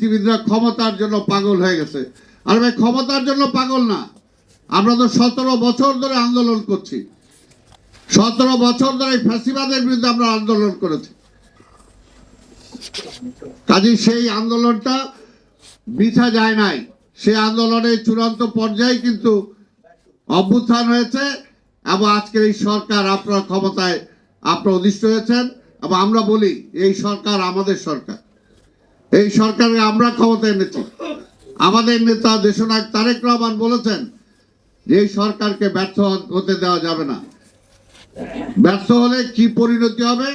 রাজনীতিবিদরা ক্ষমতার জন্য পাগল হয়ে গেছে। আর ভাই, ক্ষমতার জন্য পাগল না। আমরা তো সতেরো বছর ধরে আন্দোলন করছি। সতেরো বছর ধরে ফ্যাসিবাদের বিরুদ্ধে আমরা আন্দোলন করেছি। কাজে সেই আন্দোলনটা মিছা যায় নাই। সেই আন্দোলনের চূড়ান্ত পর্যায়ে কিন্তু অভ্যুত্থান হয়েছে এবং আজকের এই সরকার আপনার ক্ষমতায়, আপনার অধিষ্ঠ হয়েছেন এবং আমরা বলি, এই সরকার আমাদের সরকার। এই সরকারকে আমরা ক্ষমতা এনেছি। আমাদের নেতা দেশনায়ক তারেক রহমান বলেছেন যে এই সরকারকে ব্যর্থ হতে দেওয়া যাবে না। ব্যর্থ হলে কি পরিণতি হবে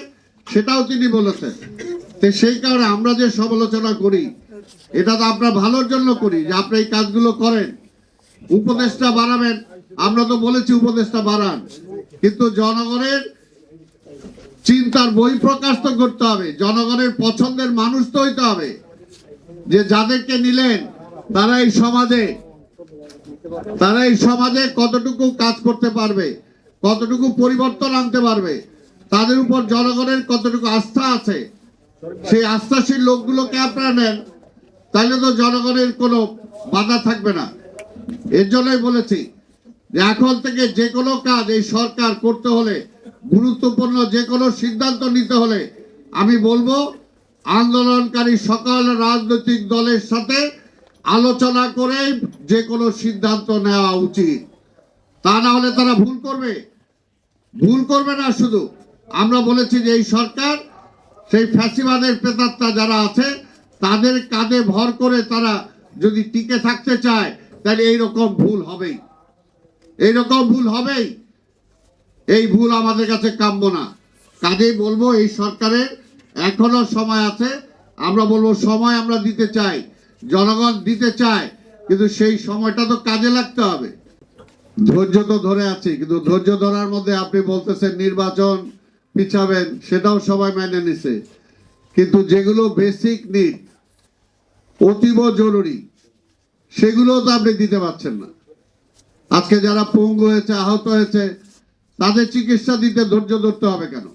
সেটাও তিনি বলেছেন। তো সেই কারণে আমরা যে সমালোচনা করি, এটা তো আপনার ভালোর জন্য করি যে আপনি এই কাজগুলো করেন। উপদেশটা বাড়াবেন, আমরা তো বলেছি উপদেশটা বাড়ান। কিন্তু জনগণের চিন্তার বই প্রকাশ তো করতে হবে। জনগণের পছন্দের মানুষ তো হইতে হবে। যে যাদেরকে নিলেন, তারা এই সমাজে, তারা এই সমাজে কতটুকু কাজ করতে পারবে, কতটুকু পরিবর্তন আনতে পারবে, তাদের উপর জনগণের কতটুকু আস্থা আছে, সেই আস্থাশীল লোকগুলোকে আপনারা নেন তাহলে তো জনগণের কোনো বাধা থাকবে না। এর জন্যই বলেছি যে এখন থেকে যে কোনো কাজ এই সরকার করতে হলে গুরুত্বপূর্ণ যে কোনো সিদ্ধান্ত নিতে হলে আমি বলব, আন্দোলনকারী সকল রাজনৈতিক দলের সাথে আলোচনা করে যে কোনো সিদ্ধান্ত নেওয়া উচিত। তা না হলে তারা ভুল করবে। ভুল করবে না শুধু। আমরা বলেছি যে এই সরকার, সেই ফ্যাসিবাদের প্রেতাত্মা যারা আছে, তাদের কাঁধে ভর করে তারা যদি টিকে থাকতে চায়, তাহলে এইরকম ভুল হবেই। এইরকম ভুল হবেই। এই ভুল আমাদের কাছে কাম্য না। কাজেই বলব, এই সরকারের এখনও সময় আছে। আমরা বলব, সময় আমরা দিতে চাই, জনগণ দিতে চায়, কিন্তু সেই সময়টা তো কাজে লাগতে হবে। ধৈর্য তো ধরে আছি, কিন্তু ধৈর্য ধরার মধ্যে আপনি বলতেছেন নির্বাচন পিছাবেন, সেটাও সবাই মেনে নিছে। কিন্তু যেগুলো বেসিক নিড অতীব জরুরি সেগুলো তো আপনি দিতে পারছেন না। আজকে যারা পঙ্গু হয়েছে, আহত হয়েছে তাদের চিকিৎসা দিতে ধৈর্য ধরতে হবে কেন?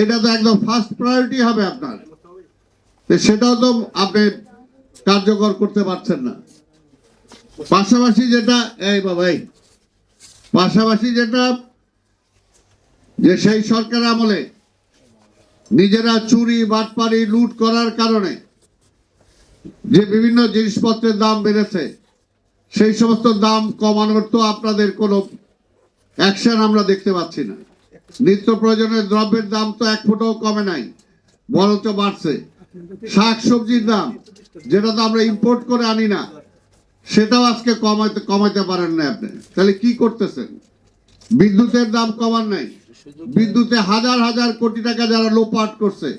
এটা তো একদম ফার্স্ট প্রায়োরিটি হবে আপনার। সেটাও তো আপনি কার্যকর করতে পারছেন না। পাশাপাশি যেটা, এই বাবা, এই। পাশাপাশি যেটা, যে সেই সরকার আমলে নিজেরা চুরি বাটপারি লুট করার কারণে যে বিভিন্ন জিনিসপত্রের দাম বেড়েছে, সেই সমস্ত দাম কমানোর তো আপনাদের কোনো অ্যাকশন আমরা দেখতে পাচ্ছি না। নিত্য প্রয়োজনের দ্রব্যের দাম তো এক ফুটাও কমে নাই, বরঞ্চ বাড়ছে। শাক সবজির দাম, যেটা তো আমরা ইম্পোর্ট করে আনি না, সেটাও আজকে কমাইতে কমাইতে পারেন না আপনি। তাহলে কি করতেছেন? বিদ্যুতের দাম কমান নাই। বিদ্যুতে হাজার হাজার কোটি টাকা যারা লোপাট করছে,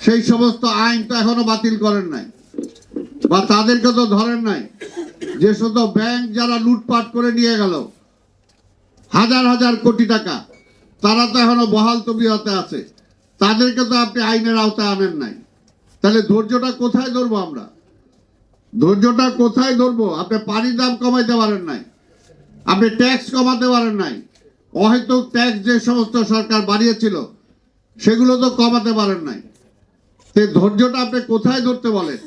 সেই সমস্ত আইন তো এখনও বাতিল করেন নাই, বা তাদেরকে তো ধরেন নাই, যে শুধু ব্যাংক যারা লুটপাট করে নিয়ে গেল হাজার হাজার কোটি টাকা। তারা তো এখনও বহাল তবিয়তে আছে। তাদেরকে তো আপনি আইনের আওতায় আনেন নাই। তাহলে ধৈর্যটা কোথায় ধরবো আমরা? ধৈর্যটা কোথায় ধরবো? আপনি পানির দাম কমাইতে পারেন নাই। আপনি ট্যাক্স কমাতে পারেন নাই। অহেতুক ট্যাক্স যে সমস্ত সরকার বাড়িয়েছিল, সেগুলো তো কমাতে পারেন নাই। সেই ধৈর্যটা আপনি কোথায় ধরতে বলেন?